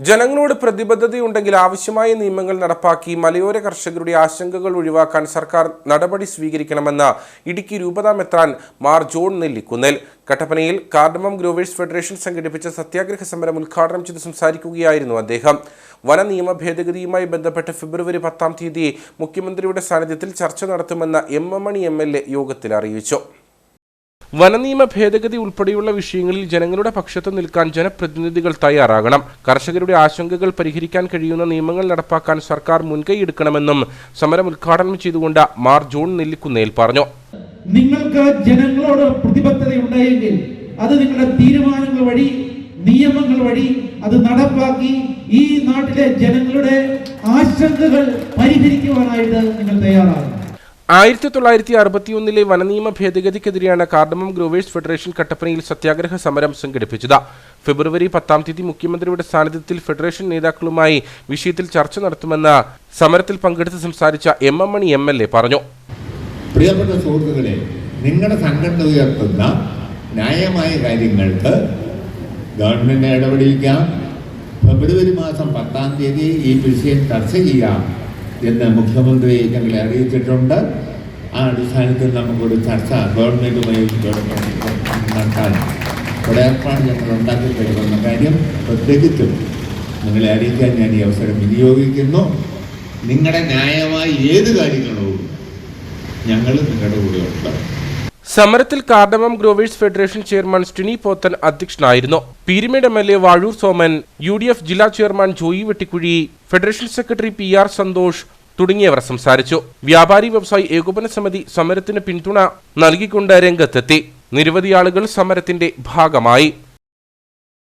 ജനങ്ങളോട് പ്രതിബദ്ധതയുണ്ടെങ്കിൽ ആവശ്യമായ നിയമങ്ങൾ നടപ്പാക്കി മലയോര കർഷകരുടെ ആശങ്കകൾ ഒഴിവാക്കാൻ സർക്കാർ നടപടി സ്വീകരിക്കണമെന്ന് ഇടുക്കി രൂപതാ മെത്രാൻ മാർ ജോൺ നെല്ലിക്കുന്നേൽ. കട്ടപ്പനയിൽ കാർഡമം ഗ്രോവേഴ്സ് ഫെഡറേഷൻ സംഘടിപ്പിച്ച സത്യാഗ്രഹ സമരം ഉദ്ഘാടനം ചെയ്ത് സംസാരിക്കുകയായിരുന്നു അദ്ദേഹം. വന നിയമ ഭേദഗതിയുമായി ബന്ധപ്പെട്ട് ഫെബ്രുവരി പത്താം തീയതി മുഖ്യമന്ത്രിയുടെ സാന്നിധ്യത്തിൽ ചർച്ച നടത്തുമെന്ന് M M Mani M L A യോഗത്തിൽ അറിയിച്ചു. വനനിയമ ഭേദഗതി ഉൾപ്പെടെയുള്ള വിഷയങ്ങളിൽ ജനങ്ങളുടെ പക്ഷത്ത് നിൽക്കാൻ ജനപ്രതിനിധികൾ തയ്യാറാകണം. കർഷകരുടെ ആശങ്കകൾ പരിഹരിക്കാൻ കഴിയുന്ന നിയമങ്ങൾ നടപ്പാക്കാൻ സർക്കാർ മുൻകൈയെടുക്കണമെന്നും സമരം ഉദ്ഘാടനം ചെയ്തുകൊണ്ട് മാർ ജോൺ നെല്ലിക്കുന്നേൽ പറഞ്ഞു. നിങ്ങൾക്ക് ജനങ്ങളോട് പ്രതിബദ്ധത ഉണ്ടായെങ്കിൽ അത് നിങ്ങളുടെ തീരുമാനങ്ങൾ വഴി നിയമങ്ങൾ വഴി അത് നടപ്പാക്കി ഈ നാട്ടിലെ ജനങ്ങളുടെ ആശങ്കകൾ പരിഹരിക്കുവാനായിട്ട് നിങ്ങൾ തയ്യാറാകണം. ആയിരത്തി തൊള്ളായിരത്തി അറുപത്തിയൊന്നിലെ വനനിയമ ഭേദഗതിക്കെതിരെയാണ് കാർഡമം ഗ്രോവേഴ്സ് ഫെഡറേഷൻ കട്ടപ്പനയിൽ സത്യാഗ്രഹ സമരം സംഘടിപ്പിച്ചത്. ഫെബ്രുവരി പത്താം തീയതി മുഖ്യമന്ത്രിയുടെ സാന്നിധ്യത്തിൽ ഫെഡറേഷൻ നേതാക്കളുമായി വിഷയത്തിൽ ചർച്ച നടത്തുമെന്ന് സമരത്തിൽ പങ്കെടുത്ത് സംസാരിച്ച M M Mani M L A പറഞ്ഞു. പ്രിയപ്പെട്ട സുഹൃത്തുക്കളെ നിങ്ങളുടെ സംഘടന ഉയർത്തുന്ന ന്യായമായ കാര്യങ്ങൾക്ക് ഗവൺമെന്റ് ഇടപെടിക്കാം ഫെബ്രുവരി മാസം പത്താം തീയതി ഈ വിഷയം ചർച്ച ചെയ്യാം. എന്ന് മുഖ്യമന്ത്രി ഞങ്ങളെ അറിയിച്ചിട്ടുണ്ട്. ആ അടിസ്ഥാനത്തിൽ നമുക്കൊരു ചർച്ച ഗവൺമെന്റുമായി നടത്താൻ ഒരു ഏർപ്പാട് ഞങ്ങൾ ഉണ്ടാക്കി തരുമെന്ന കാര്യം പ്രത്യേകിച്ചും നിങ്ങളെ അറിയിക്കാൻ ഞാൻ ഈ അവസരം വിനിയോഗിക്കുന്നു. നിങ്ങളുടെ ന്യായമായ ഏത് കാര്യങ്ങളോ ഞങ്ങൾ നിങ്ങളുടെ കൂടെ ഉണ്ട്. സമരത്തിൽ cardamom growers federation chairman Stini Pothan അധ്യക്ഷനായിരുന്നു. Peermade M L A Vazhoor Soman U ജില്ലാ chairman Joy Vettikuzhy federation secretary P R Santhosh തുടങ്ങിയവർ സംസാരിച്ചു. വ്യാപാരി വ്യവസായി ഏകോപന സമിതി സമരത്തിന് പിന്തുണ നൽകിക്കൊണ്ട് രംഗത്തെത്തി. നിരവധി ആളുകൾ സമരത്തിന്റെ ഭാഗമായി.